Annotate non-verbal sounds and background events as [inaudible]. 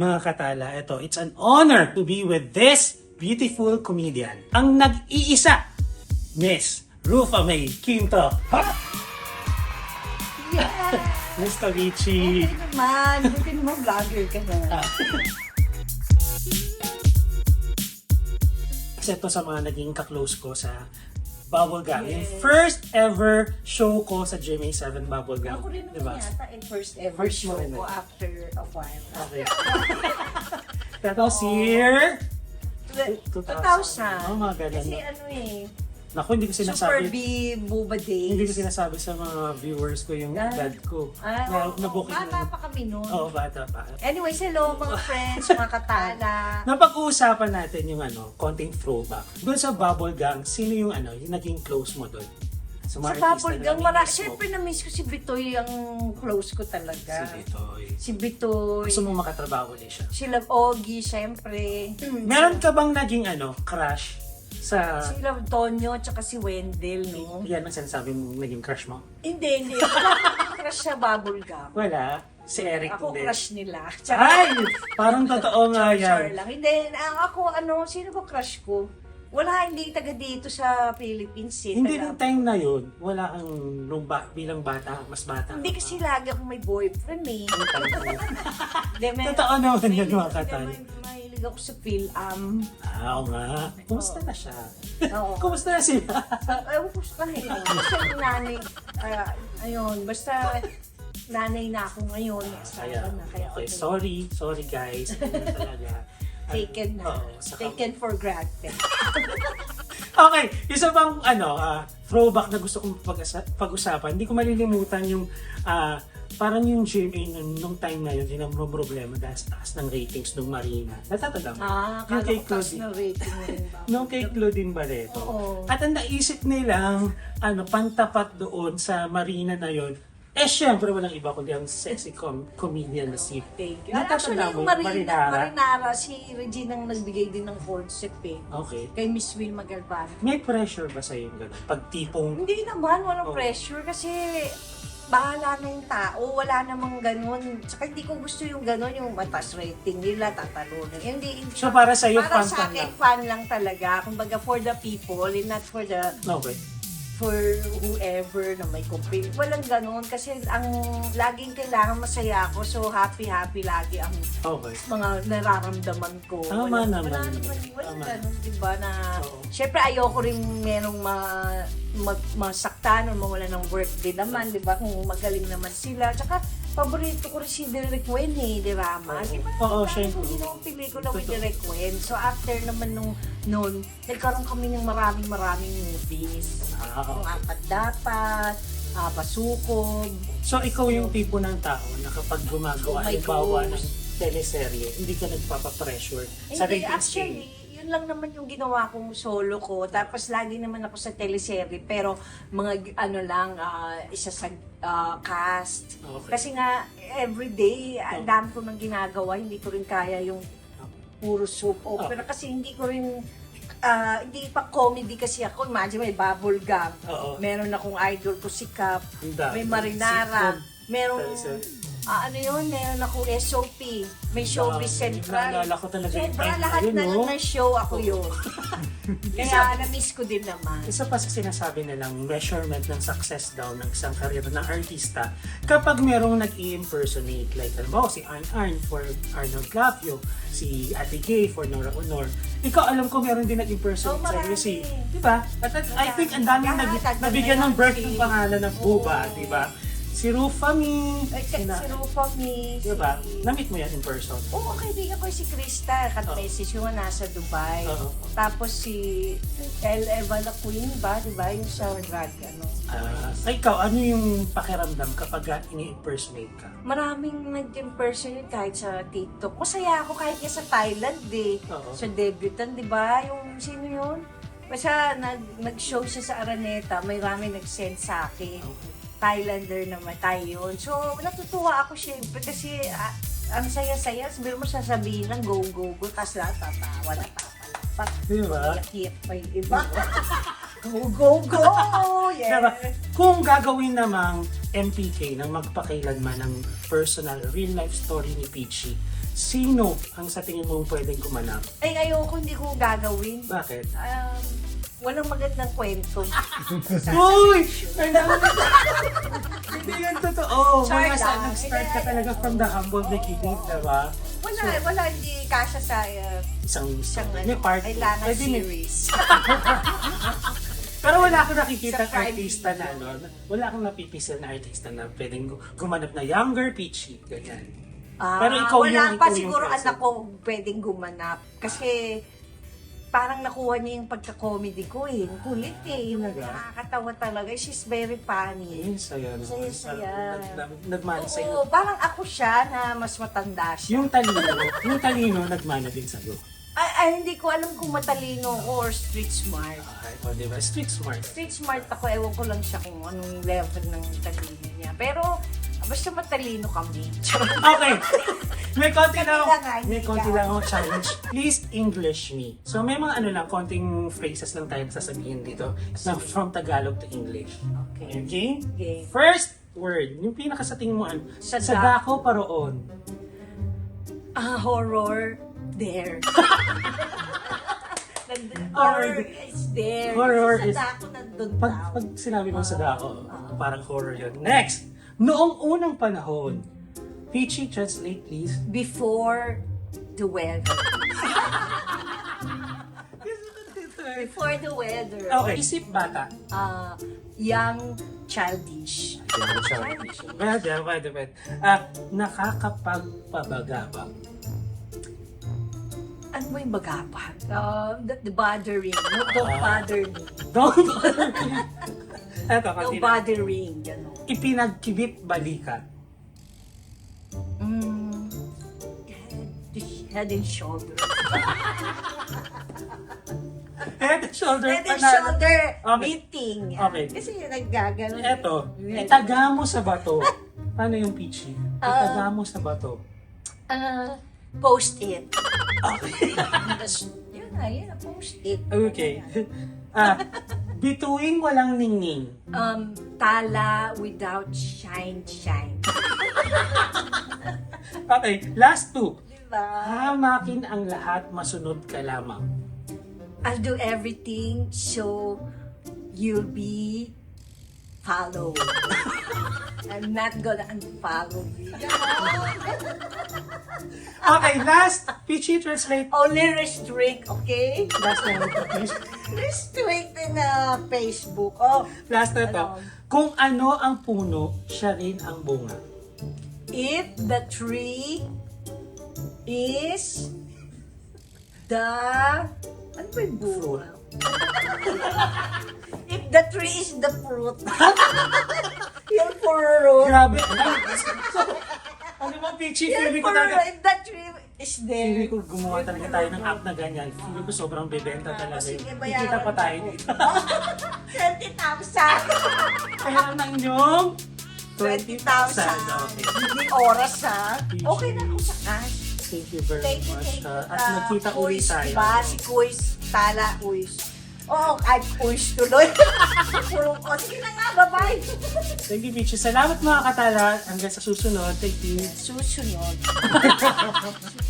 mga katala, ito, it's an honor to be with this beautiful comedian. Ang nag-iisa, Miss Rufa May Quinto. Ha! Yeah. [laughs] Miss Tavichi. Okay naman. Buti naman vlogger ka na. Ah. Ito sa mga naging kaklose ko sa Bubble Gang. Yung Yes. first ever show ko sa GMA7 Bubble Gang. Ako rin Diba? yata in first ever First show ko eh. after a while. Okay. [laughs] That was year 2000. Oh, mga ganun. Kasi ano eh, Naku, hindi ko Super sinasabi. B Buba Days. Hindi ko sinasabi sa mga viewers ko yung Ah. dad ko. Ah, na, oo, nabuking bata pa kami noon. Oo, bata pa. Anyways, hello mga [laughs] friends, mga katala. Napag-uusapan natin yung ano, konting throwback. Doon sa Bubble Gang, sino yung ano, yung naging close mo doon? Sa mga artista Bubble na Gang, nami-miss mara, mo. syempre na-miss ko si Bitoy ang close ko talaga. Si Bitoy. Si Bitoy. Gusto mo makatrabaho ulit siya. Sila Ogie, syempre. Meron ka bang naging ano, crush sa... Sila Tonyo, tsaka si Wendell, no? Yan ang sinasabi mong naging crush mo? Hindi, hindi. Crush sa Bubble Gum. Wala. Si Eric Ako hindi. crush nila. Ay! Parang totoo nga Char yan. lang. Hindi, ang ako, ano, sino ba crush ko? Wala, hindi taga dito sa Philippines. Eh, Hindi taga- nung time na yun, wala kang nung ba, bilang bata, mas bata. Hindi kasi lagi akong may boyfriend eh. Hindi, may, Totoo naman yan, mga hindi, may- Mahilig ako sa Phil-Am. Ah, oo nga. Kumusta na siya? Oo. [laughs] Kumusta na sila? Ewan ko sa kanila. Basta yung nanay, ah, ayun, basta nanay na ako ngayon. Kaya, Asawa na, kaya okay, okay. sorry. Sorry guys. Hindi na talaga. [laughs] Taken na. Oo, saka- Taken for granted. [laughs] Okay, isa bang ano, ah, throwback na gusto kong pag- pag-usapan. Hindi ko malilimutan yung ah, parang yung GMA nung, nung time na yun, yun ang problema dahil sa taas ng ratings ng Marina. Natatanda mo? Ah, kala ko taas Claudine. na rating mo rin ba? [laughs] Nung kay Claudine Barreto. Oo. At ang naisip nilang ano, pantapat doon sa Marina na yon eh syempre walang iba kundi ang sexy com- comedian na si Thank you. Actually, mo yung Marina, Marinara? Marinara, si Regina ang nagbigay din ng courtship eh. Okay. Kay Miss Wilma Galvan. May pressure ba sa yung gano'n? Pag tipong Hindi naman, walang Oo. pressure kasi bahala na yung tao, wala namang ganun. Tsaka hindi ko gusto yung ganun, yung mataas rating nila, tatalunan. Hindi, hindi. So para sa iyo para fun sa akin, lang. fun lang talaga. Kumbaga, for the people, and not for the Okay. For whoever na may complaint. Walang ganun kasi ang laging kailangan masaya ako. So happy-happy lagi ang Okay. mga nararamdaman ko. Tama Walang- naman. Wala naman, walang Tama. ganun, di ba, na, Oo. syempre ayoko rin merong ma, mag, masaktan o mawala ng work din naman, di ba, kung magaling naman sila. Tsaka, paborito ko rin si Derek Wen eh, di Rama. Oo. Di ba, Oo, siya. kong ginawang pelikula with Totoo. Derek Wen. So, after naman nung noon, nagkaroon kami ng maraming maraming movies. Ah, Yung apat dapat, ah, Basukob, So ikaw yung tipo ng tao na kapag gumagawa, Oh my halimbawa gosh. ng teleserye, hindi ka nagpapapressure sa Hindi, ratings actually, game. Yun lang naman yung ginawa kong solo ko. Tapos lagi naman ako sa teleserye, pero mga ano lang, ah, isa sa ah, cast. Okay. Kasi nga, everyday, ang dami ko nang ginagawa, hindi ko rin kaya yung puro soap opera. Kasi hindi ko rin, ah, hindi pa comedy kasi ako. Imagine, may bubble gum. Oo. Meron akong idol ko si Cap. Ang dami. May marinara. Sitcom. Merong, Teleserye. Ah, ano yun, meron ako SOP. May showbiz central. Naalala ko talaga yung time na lahat yun, na no? lang ng show ako yun. [laughs] Kaya na-miss ko din naman. Isa pa sa sinasabi nilang measurement ng success daw ng isang karir ng artista kapag merong nag-i-impersonate like halimbawa si Arn Arn for Arnold Clavio, si Ate Gay for Nora Honor. Ikaw alam ko meron din nag-impersonate Oh, sa iyo marami. si, di ba? At, at I think ang daming nag, Lahat, nabigyan ng birth ng pangalan ng Buba, di ba? Si Rufami, Ay, si, sina- si Rufa Mi, di ba? Na-meet mo yan in person. Oo, kaibigan ko si Krista, kat-message yung nasa Dubai. Oo. Tapos si El Eva La Queen ba, di ba? Yung sa drag, ano. Ah, ikaw, ano yung pakiramdam kapag ini-impersonate ka? Maraming nag-impersonate kahit sa TikTok. Masaya ako kahit sa Thailand eh. Oo. Sa debutant, di ba? Yung sino yun? Basta nag, nag-show siya sa Araneta, may rami nag-send sa akin. Thailander naman tayo yun. So, natutuwa ako syempre kasi ah, ang saya-saya. Sabi mo sasabihin lang go, go, go. Tapos lahat tatawa na papalapak. Di ba? Iyak-iyak pa yung iba. [laughs] go, go, go! Yeah. Diba? Kung gagawin namang MPK ng magpakailanman ng personal real life story ni Peachy, sino ang sa tingin mo pwedeng kumanap? Ay, ayoko, hindi ko gagawin. Bakit? Um, walang magandang kwento. [laughs] Uy! Hindi yan totoo. Char Mga sa lang. nag-start ka talaga from the humble beginning, diba? Wala, wala, hindi kasya sa uh, Isang isang may ano, part. kailangan Pwede may- series. [laughs] Pero wala akong nakikita Sa prime artista na, no? Wala akong napipisil na artista na pwedeng gu- gumanap na younger, peachy, ganyan. Ah, Pero ikaw wala yung- ikaw pa yung siguro present. anak ko pwedeng gumanap. Kasi parang nakuha niya yung pagka-comedy ko eh. Ang Kulit eh. Yung Talaga? Nakakatawa talaga. She's very funny. Ayun, saya. no? Saya-saya. Nag- nag- Nagmana Oo, sa'yo. parang ako siya na mas matanda siya. Yung talino, yung talino, nagmana din sa'yo. Ay, hindi ko alam kung matalino ko or street smart. Ay, o diba? Street smart. Street smart ako, ewan ko lang siya kung anong level ng talino niya. Pero, basta matalino kami. [laughs] Okay. May konti lang, Kami lang, ah, may konti lang akong challenge. Please English me. So may mga ano lang, konting phrases lang tayo sasabihin dito na from Tagalog to English. Okay. Okay? Okay. First word, yung pinaka sa tingin mo ano? Sada. Sadako paroon. Ah, horror there. [laughs] Nandun, Horror. horror is there. Horror Sa is- dako nandun Pag, daw. pag sinabi mo sadako, parang horror yun. Next! Noong unang panahon, Peachy, translate please. Before the weather. [laughs] Before the weather. Okay, isip bata. Ah, young, childish. Pwede, pwede, pwede. Ah, nakakapagpabagabang. Ba yung bagapag? Uh, the, the bothering. No, don't bother me. Don't [laughs] Eto, No kanina. bothering. Gano'n. Ipinagkibit balikat. Mm, head, head and shoulder. [laughs] Head and shoulder Head and panalo. shoulder Okay. meeting. Okay. Kasi yung naggagano. Eto, itaga mo sa bato. [laughs] Paano yung peachy? Itaga mo sa bato. Ah, post-it. Okay. Yun na, yun na, post-it. okay. Ah, bituing walang ningning. Um, tala without shine, shine. Okay, last two. Diba? Hamakin ang lahat, masunod ka lamang. I'll do everything so you'll be followed. [laughs] I'm not gonna unfollow you. [laughs] Okay, last. Peachy, translate. Only restrict, okay? Last na ito, please. [laughs] Restrict in uh, Facebook. Oh, Last na ito. Ano? Kung ano ang puno, siya rin ang bunga. if the tree is the ano ba yung bunga? [laughs] if the tree is the fruit. Yung fruit. Grabe. ano ba, Peachy? Yung Feeling ko talaga, If the tree is there. feeling ko gumawa talaga tayo ng app na ganyan. Feeling ko sobrang bebenta talaga. Sige, yun. bayaran Kikita pa tayo dito. 20,000. Kaya ng inyong 20,000. 20,000. Okay. Hindi oras ha. Okay na ako sa cash. Thank you very Thank you, much. thank you. ah. at Ah, nagkita ulit Kuis, tayo. Diba? Si Kuis, Tala, Kuis. Oo, kahit Kuis tuloy. Puro ko. Sige na nga, bye-bye. Thank you, Peachy. Salamat mga katala. Hanggang sa susunod. Thank you. Susunod. [laughs]